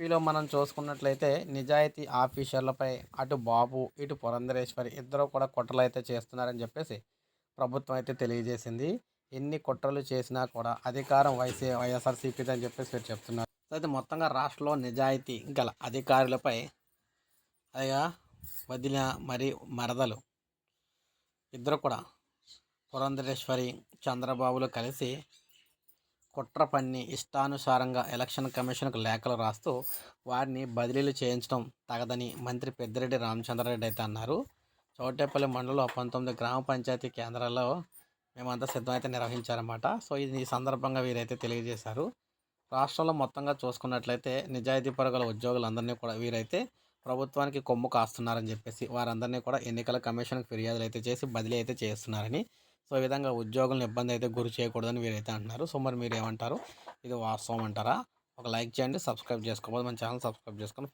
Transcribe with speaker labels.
Speaker 1: ఏపీలో మనం చూసుకున్నట్లయితే నిజాయితీ ఆఫీసర్లపై అటు బాబు ఇటు పురంధరేశ్వరి ఇద్దరు కూడా కుట్రలు అయితే చేస్తున్నారని చెప్పేసి ప్రభుత్వం అయితే తెలియజేసింది. ఎన్ని కుట్రలు చేసినా కూడా అధికారం వైసీ వైఎస్ఆర్సీపీది అని చెప్పేసి మీరు చెప్తున్నారు. అయితే మొత్తంగా రాష్ట్రంలో నిజాయితీ గల అధికారులపై అదిగా వదిలిన మరి మరదలు ఇద్దరు కూడా పురంధరేశ్వరి చంద్రబాబులు కలిసి కుట్ర పన్ని ఇష్టానుసారంగా ఎలక్షన్ కమిషన్కు లేఖలు రాస్తూ వారిని బదిలీలు చేయించడం తగదని మంత్రి పెద్దిరెడ్డి రామచంద్రారెడ్డి అయితే అన్నారు. చౌటేపల్లి మండలంలో పంతొమ్మిది గ్రామ పంచాయతీ కేంద్రాల్లో మేమంతా సిద్ధమైతే నిర్వహించారన్నమాట. సో ఇది ఈ సందర్భంగా వీరైతే తెలియజేశారు. రాష్ట్రంలో మొత్తంగా చూసుకున్నట్లయితే నిజాయితీ పరుగుల ఉద్యోగులందరినీ కూడా వీరైతే ప్రభుత్వానికి కొమ్ము కాస్తున్నారని చెప్పేసి వారందరినీ కూడా ఎన్నికల కమిషన్కి ఫిర్యాదులు అయితే చేసి బదిలీ అయితే చేస్తున్నారని సో ఈ విధంగా ఉద్యోగులను ఇబ్బంది అయితే గురి చేయకూడదని వీరైతే అంటున్నారు. సో మరి మీరు ఏమంటారు ఇది వాస్తవం అంటారా? ఒక లైక్ చేయండి సబ్స్క్రైబ్ చేసుకోవాలి మన ఛానల్ సబ్స్క్రైబ్ చేసుకొని